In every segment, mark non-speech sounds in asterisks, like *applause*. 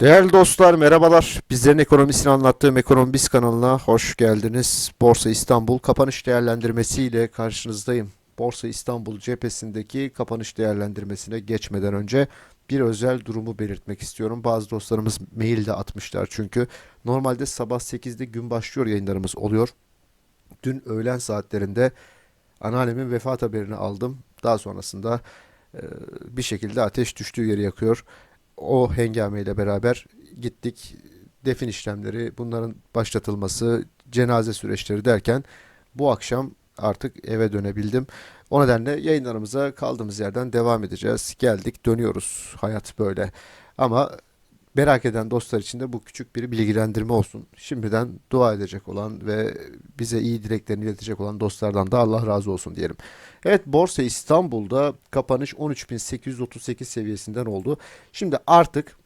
Değerli dostlar merhabalar. Bizlerin ekonomisini anlattığım Ekonomi Biz kanalına hoş geldiniz. Borsa İstanbul kapanış değerlendirmesi ile karşınızdayım. Borsa İstanbul cephesindeki kapanış değerlendirmesine geçmeden önce bir özel durumu belirtmek istiyorum. Bazı dostlarımız mail de atmışlar çünkü. Normalde sabah 8'de gün başlıyor yayınlarımız oluyor. Dün öğlen saatlerinde anneannemin vefat haberini aldım. Daha sonrasında bir şekilde ateş düştüğü yeri yakıyor o hengameyle beraber gittik. Defin işlemleri, bunların başlatılması, cenaze süreçleri derken bu akşam artık eve dönebildim. O nedenle yayınlarımıza kaldığımız yerden devam edeceğiz. Geldik, dönüyoruz. Hayat böyle. Ama merak eden dostlar için de bu küçük bir bilgilendirme olsun. Şimdiden dua edecek olan ve bize iyi dileklerini iletecek olan dostlardan da Allah razı olsun diyelim. Evet Borsa İstanbul'da kapanış 13.838 seviyesinden oldu. Şimdi artık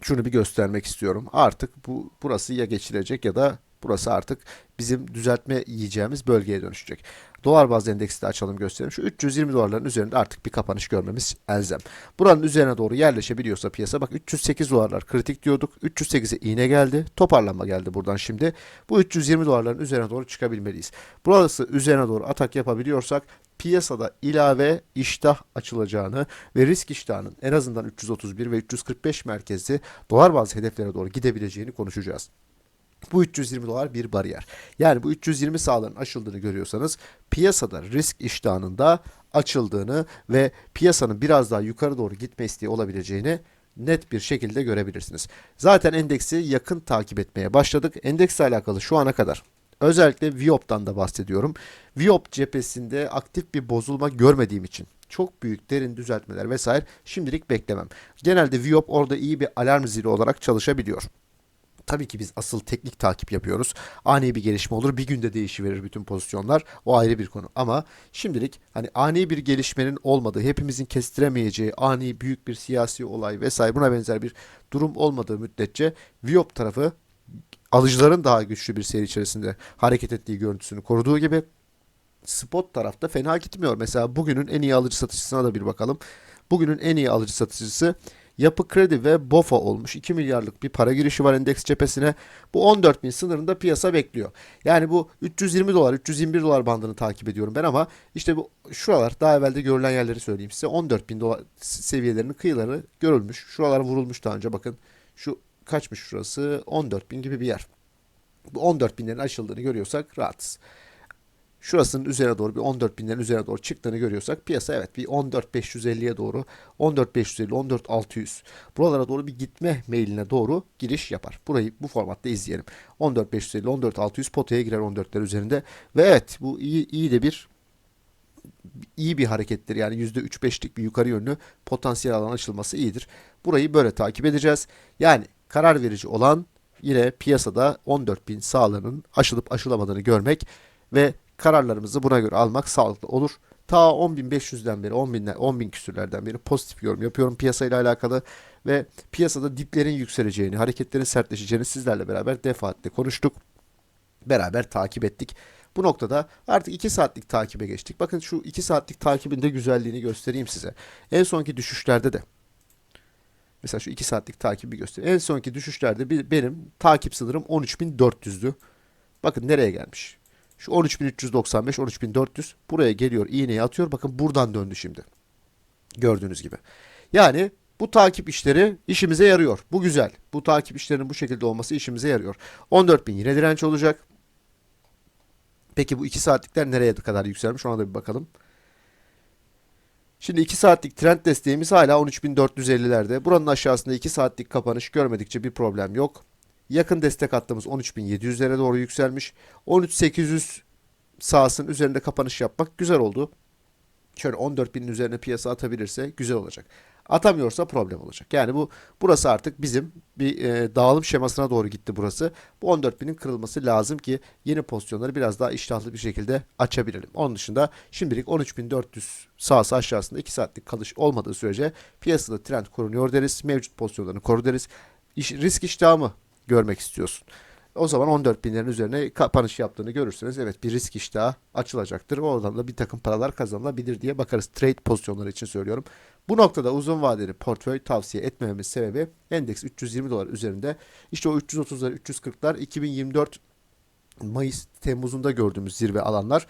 şunu bir göstermek istiyorum. Artık bu burası ya geçilecek ya da burası artık bizim düzeltme yiyeceğimiz bölgeye dönüşecek. Dolar bazlı endeksi de açalım gösterelim. Şu 320 dolarların üzerinde artık bir kapanış görmemiz elzem. Buranın üzerine doğru yerleşebiliyorsa piyasa bak 308 dolarlar kritik diyorduk. 308'e iğne geldi. Toparlanma geldi buradan şimdi. Bu 320 dolarların üzerine doğru çıkabilmeliyiz. Burası üzerine doğru atak yapabiliyorsak piyasada ilave iştah açılacağını ve risk iştahının en azından 331 ve 345 merkezli dolar bazlı hedeflere doğru gidebileceğini konuşacağız. Bu 320 dolar bir bariyer. Yani bu 320 sağların aşıldığını görüyorsanız piyasada risk iştahının açıldığını ve piyasanın biraz daha yukarı doğru gitme isteği olabileceğini net bir şekilde görebilirsiniz. Zaten endeksi yakın takip etmeye başladık. Endeksle alakalı şu ana kadar özellikle Viop'tan da bahsediyorum. Viop cephesinde aktif bir bozulma görmediğim için çok büyük derin düzeltmeler vesaire şimdilik beklemem. Genelde Viop orada iyi bir alarm zili olarak çalışabiliyor. Tabii ki biz asıl teknik takip yapıyoruz. Ani bir gelişme olur. Bir günde değişiverir bütün pozisyonlar. O ayrı bir konu. Ama şimdilik hani ani bir gelişmenin olmadığı, hepimizin kestiremeyeceği ani büyük bir siyasi olay vesaire buna benzer bir durum olmadığı müddetçe Viop tarafı alıcıların daha güçlü bir seyir içerisinde hareket ettiği görüntüsünü koruduğu gibi spot tarafta fena gitmiyor. Mesela bugünün en iyi alıcı satıcısına da bir bakalım. Bugünün en iyi alıcı satıcısı Yapı Kredi ve BOFA olmuş. 2 milyarlık bir para girişi var endeks cephesine. Bu 14 bin sınırında piyasa bekliyor. Yani bu 320 dolar, 321 dolar bandını takip ediyorum ben ama işte bu şuralar daha evvelde görülen yerleri söyleyeyim size. 14 bin dolar seviyelerinin kıyıları görülmüş. Şuralar vurulmuş daha önce bakın. Şu kaçmış şurası? 14 bin gibi bir yer. Bu 14 binlerin aşıldığını görüyorsak rahatız şurasının üzerine doğru bir 14 binlerin üzerine doğru çıktığını görüyorsak piyasa evet bir 14.550'ye doğru 14.550 14.600 buralara doğru bir gitme mailine doğru giriş yapar. Burayı bu formatta izleyelim. 14.550 14.600 potaya girer 14'ler üzerinde ve evet bu iyi, iyi de bir iyi bir harekettir. Yani %3-5'lik bir yukarı yönlü potansiyel alan açılması iyidir. Burayı böyle takip edeceğiz. Yani karar verici olan yine piyasada 14.000 sağlığının aşılıp aşılamadığını görmek ve kararlarımızı buna göre almak sağlıklı olur. Ta 10.500'den beri 10.000'den 10.000 küsürlerden beri pozitif yorum yapıyorum piyasayla alakalı ve piyasada diplerin yükseleceğini, hareketlerin sertleşeceğini sizlerle beraber defaatle konuştuk. Beraber takip ettik. Bu noktada artık 2 saatlik takibe geçtik. Bakın şu 2 saatlik takibin de güzelliğini göstereyim size. En sonki düşüşlerde de Mesela şu 2 saatlik takibi göstereyim. En sonki düşüşlerde benim takip sınırım 13.400'dü. Bakın nereye gelmiş. Şu 13.395, 13.400 buraya geliyor. iğneyi atıyor. Bakın buradan döndü şimdi. Gördüğünüz gibi. Yani bu takip işleri işimize yarıyor. Bu güzel. Bu takip işlerinin bu şekilde olması işimize yarıyor. 14.000 yine direnç olacak. Peki bu 2 saatlikler nereye kadar yükselmiş ona da bir bakalım. Şimdi 2 saatlik trend desteğimiz hala 13.450'lerde. Buranın aşağısında 2 saatlik kapanış görmedikçe bir problem yok. Yakın destek hattımız 13.700'lere doğru yükselmiş. 13.800 sahasının üzerinde kapanış yapmak güzel oldu. Şöyle 14.000'in üzerine piyasa atabilirse güzel olacak. Atamıyorsa problem olacak. Yani bu burası artık bizim bir e, dağılım şemasına doğru gitti burası. Bu 14.000'in kırılması lazım ki yeni pozisyonları biraz daha iştahlı bir şekilde açabilelim. Onun dışında şimdilik 13.400 sağsı aşağısında 2 saatlik kalış olmadığı sürece piyasada trend korunuyor deriz. Mevcut pozisyonlarını koru deriz. İş, risk iştahı mı görmek istiyorsun. O zaman 14 binlerin üzerine kapanış yaptığını görürsünüz. Evet bir risk iştahı açılacaktır. Oradan da bir takım paralar kazanılabilir diye bakarız. Trade pozisyonları için söylüyorum. Bu noktada uzun vadeli portföy tavsiye etmememiz sebebi endeks 320 dolar üzerinde. İşte o 330'lar 340'lar 2024 Mayıs Temmuz'unda gördüğümüz zirve alanlar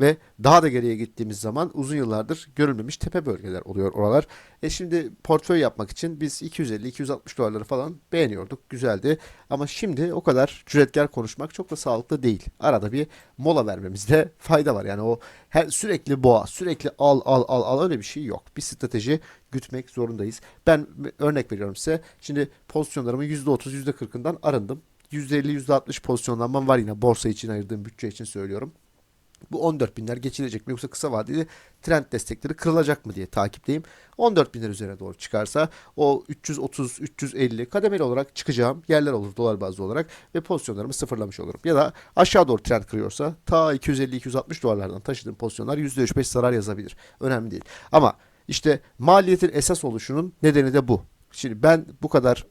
ve daha da geriye gittiğimiz zaman uzun yıllardır görülmemiş tepe bölgeler oluyor oralar. E şimdi portföy yapmak için biz 250-260 dolarları falan beğeniyorduk. Güzeldi. Ama şimdi o kadar cüretkar konuşmak çok da sağlıklı değil. Arada bir mola vermemizde *laughs* fayda var. Yani o her, sürekli boğa, sürekli al al al al öyle bir şey yok. Bir strateji gütmek zorundayız. Ben örnek veriyorum size. Şimdi pozisyonlarımın %30, %40'ından arındım. %50, %60 pozisyonlanmam var yine borsa için ayırdığım bütçe için söylüyorum. Bu 14 binler geçilecek mi yoksa kısa vadeli trend destekleri kırılacak mı diye takipteyim. 14 binler üzerine doğru çıkarsa o 330, 350 kademeli olarak çıkacağım yerler olur dolar bazlı olarak ve pozisyonlarımı sıfırlamış olurum. Ya da aşağı doğru trend kırıyorsa ta 250-260 dolarlardan taşıdığım pozisyonlar %3-5 zarar yazabilir. Önemli değil. Ama işte maliyetin esas oluşunun nedeni de bu. Şimdi ben bu kadar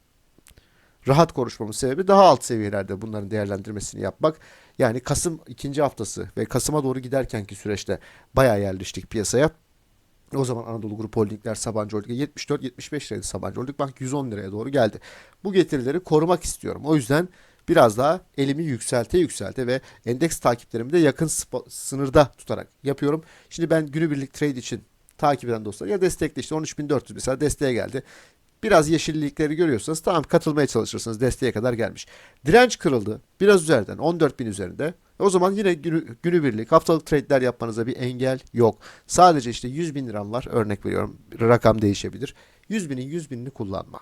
rahat konuşmamın sebebi daha alt seviyelerde bunların değerlendirmesini yapmak. Yani Kasım ikinci haftası ve Kasım'a doğru giderkenki süreçte bayağı yerleştik piyasaya. O zaman Anadolu Grup Holdingler Sabancı Holding'e 74-75 liraydı Sabancı Holding Bank 110 liraya doğru geldi. Bu getirileri korumak istiyorum. O yüzden biraz daha elimi yükselte yükselte ve endeks takiplerimi de yakın sınırda tutarak yapıyorum. Şimdi ben günübirlik trade için takip eden dostlar ya destekle işte 13.400 mesela desteğe geldi. Biraz yeşillikleri görüyorsanız tamam katılmaya çalışırsınız. Desteğe kadar gelmiş. Direnç kırıldı. Biraz üzerinden 14 bin üzerinde. O zaman yine günü, günübirlik haftalık trade'ler yapmanıza bir engel yok. Sadece işte 100 bin liram var. Örnek veriyorum. Rakam değişebilir. 100 binin 100 binini kullanma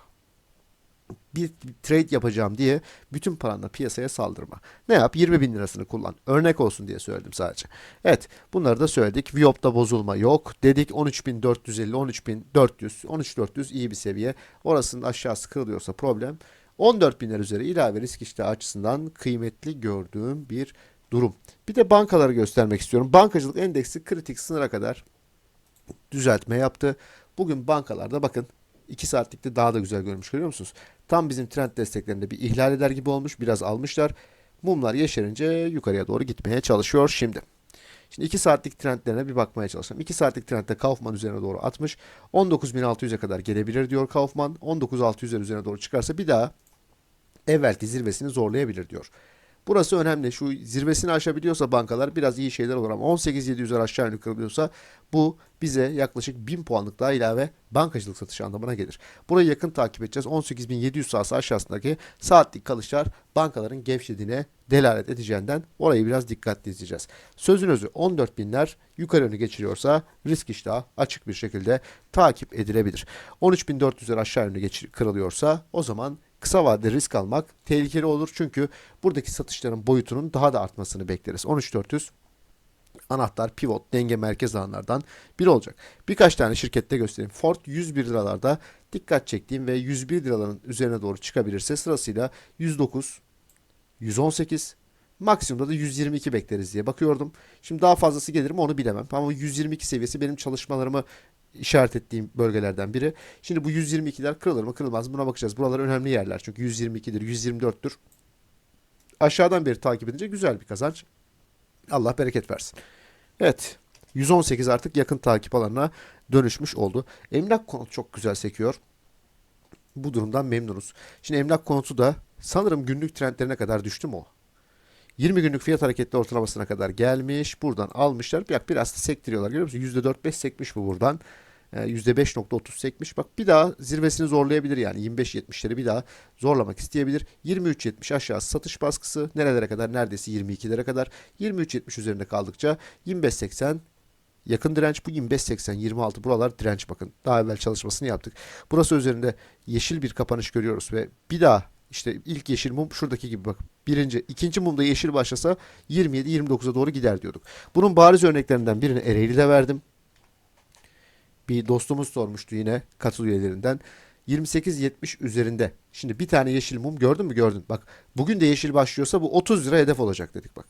bir trade yapacağım diye bütün paranla piyasaya saldırma. Ne yap? 20 bin lirasını kullan. Örnek olsun diye söyledim sadece. Evet bunları da söyledik. Viyop'ta bozulma yok. Dedik 13.450, 13.400, 13.400 iyi bir seviye. Orasının aşağısı kırılıyorsa problem. 14 binler üzeri ilave risk iştahı açısından kıymetli gördüğüm bir durum. Bir de bankaları göstermek istiyorum. Bankacılık endeksi kritik sınıra kadar düzeltme yaptı. Bugün bankalarda bakın 2 saatlikte daha da güzel görmüş görüyor musunuz? Tam bizim trend desteklerinde bir ihlal eder gibi olmuş. Biraz almışlar. Mumlar yeşerince yukarıya doğru gitmeye çalışıyor şimdi. Şimdi 2 saatlik trendlerine bir bakmaya çalışalım. 2 saatlik trendde Kaufman üzerine doğru atmış. 19.600'e kadar gelebilir diyor Kaufman. 19.600'ler üzerine doğru çıkarsa bir daha evvelki zirvesini zorlayabilir diyor. Burası önemli. Şu zirvesini aşabiliyorsa bankalar biraz iyi şeyler olur ama 18.700'ler aşağı yukarı kırılıyorsa bu bize yaklaşık 1000 puanlık daha ilave bankacılık satışı anlamına gelir. Burayı yakın takip edeceğiz. 18.700 sahası aşağısındaki saatlik kalışlar bankaların gevşediğine delalet edeceğinden orayı biraz dikkatli izleyeceğiz. Sözün özü 14.000'ler yukarı yönü geçiriyorsa risk iştahı açık bir şekilde takip edilebilir. 13.400'ler aşağı geçir, kırılıyorsa o zaman kısa vadede risk almak tehlikeli olur. Çünkü buradaki satışların boyutunun daha da artmasını bekleriz. 13400 anahtar, pivot, denge merkez alanlardan biri olacak. Birkaç tane şirkette göstereyim. Ford 101 liralarda dikkat çektiğim ve 101 liraların üzerine doğru çıkabilirse sırasıyla 109, 118, maksimumda da 122 bekleriz diye bakıyordum. Şimdi daha fazlası gelir mi onu bilemem. Ama 122 seviyesi benim çalışmalarımı işaret ettiğim bölgelerden biri. Şimdi bu 122'ler kırılır mı kırılmaz mı buna bakacağız. Buralar önemli yerler çünkü 122'dir, 124'tür. Aşağıdan beri takip edince güzel bir kazanç. Allah bereket versin. Evet. 118 artık yakın takip alanına dönüşmüş oldu. Emlak konutu çok güzel sekiyor. Bu durumdan memnunuz. Şimdi emlak konutu da sanırım günlük trendlerine kadar düştü mü o? 20 günlük fiyat hareketli ortalamasına kadar gelmiş. Buradan almışlar. Biraz da sektiriyorlar. Görüyor musun? %4-5 sekmiş bu buradan. Ee, %5.30 sekmiş. Bak bir daha zirvesini zorlayabilir yani. 25.70'leri bir daha zorlamak isteyebilir. 23.70 aşağısı satış baskısı. Nerelere kadar? Neredeyse 22'lere kadar. 23.70 üzerinde kaldıkça 25.80 yakın direnç bu 25.80 26 buralar direnç bakın. Daha evvel çalışmasını yaptık. Burası üzerinde yeşil bir kapanış görüyoruz ve bir daha işte ilk yeşil mum şuradaki gibi bak. Birinci, ikinci mumda yeşil başlasa 27-29'a doğru gider diyorduk. Bunun bariz örneklerinden birini Ereğli'de verdim. Bir dostumuz sormuştu yine katıl üyelerinden. 28-70 üzerinde. Şimdi bir tane yeşil mum gördün mü gördün. Bak bugün de yeşil başlıyorsa bu 30 lira hedef olacak dedik bak.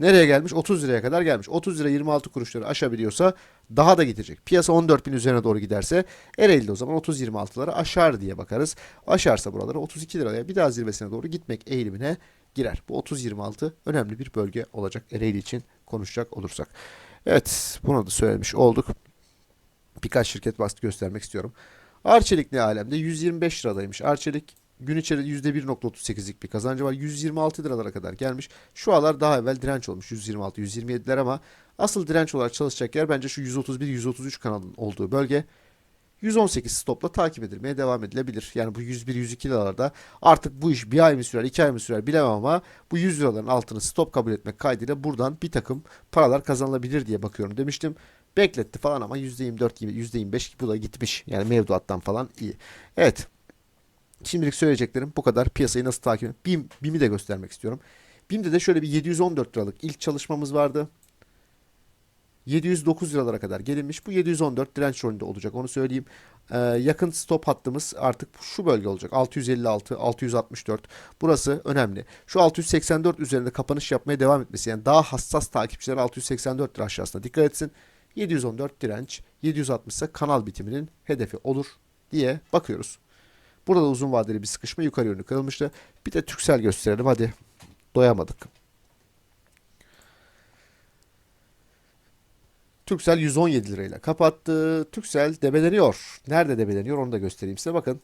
Nereye gelmiş? 30 liraya kadar gelmiş. 30 lira 26 kuruşları aşabiliyorsa daha da gidecek. Piyasa 14 bin üzerine doğru giderse Ereğli'de o zaman 30-26'ları aşar diye bakarız. Aşarsa buraları 32 liraya bir daha zirvesine doğru gitmek eğilimine girer. Bu 30-26 önemli bir bölge olacak Ereğli için konuşacak olursak. Evet bunu da söylemiş olduk. Birkaç şirket bastı göstermek istiyorum. Arçelik ne alemde? 125 liradaymış. Arçelik gün içerisinde %1.38'lik bir kazancı var. 126 liralara kadar gelmiş. Şu aralar daha evvel direnç olmuş. 126, 127'ler ama asıl direnç olarak çalışacak yer bence şu 131-133 kanalın olduğu bölge. 118 stopla takip edilmeye devam edilebilir. Yani bu 101-102 liralarda artık bu iş bir ay mı sürer, iki ay mı sürer bilemem ama bu 100 liraların altını stop kabul etmek kaydıyla buradan bir takım paralar kazanılabilir diye bakıyorum demiştim. Bekletti falan ama %24 gibi %25 bu da gitmiş. Yani mevduattan falan iyi. Evet. Şimdilik söyleyeceklerim bu kadar. Piyasayı nasıl takip edin? BİM, BİM'i de göstermek istiyorum. BİM'de de şöyle bir 714 liralık ilk çalışmamız vardı. 709 liralara kadar gelinmiş. Bu 714 direnç rolünde olacak onu söyleyeyim. Ee, yakın stop hattımız artık şu bölge olacak. 656, 664. Burası önemli. Şu 684 üzerinde kapanış yapmaya devam etmesi. Yani daha hassas takipçiler 684 lira aşağısına dikkat etsin. 714 direnç, 760 ise kanal bitiminin hedefi olur diye bakıyoruz. Burada da uzun vadeli bir sıkışma yukarı yönlü kırılmıştı. Bir de Türksel gösterelim hadi. Doyamadık. Türksel 117 lirayla kapattı. Türksel debeleniyor. Nerede debeleniyor onu da göstereyim size. Bakın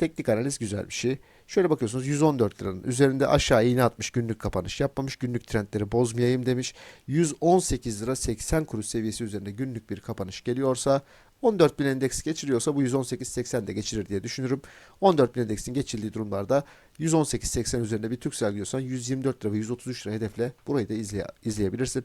teknik analiz güzel bir şey. Şöyle bakıyorsunuz 114 liranın üzerinde aşağı iğne atmış günlük kapanış yapmamış. Günlük trendleri bozmayayım demiş. 118 lira 80 kuruş seviyesi üzerinde günlük bir kapanış geliyorsa 14 bin endeks geçiriyorsa bu 118.80 de geçirir diye düşünürüm. 14 bin endeksin geçildiği durumlarda 118.80 üzerinde bir Türksel diyorsan 124 lira ve 133 lira hedefle burayı da izleye, izleyebilirsin.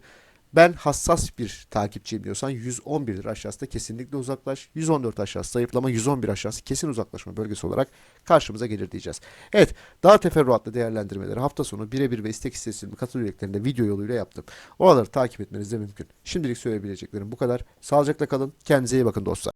Ben hassas bir takipçiyim diyorsan 111 lira aşağısında kesinlikle uzaklaş. 114 aşağısı zayıflama, 111 aşağısı kesin uzaklaşma bölgesi olarak karşımıza gelir diyeceğiz. Evet, daha teferruatlı değerlendirmeleri hafta sonu birebir ve istek istatistiklerinde katıl üyeliklerinde video yoluyla yaptım. Oraları takip etmeniz de mümkün. Şimdilik söyleyebileceklerim bu kadar. Sağlıcakla kalın. Kendinize iyi bakın dostlar.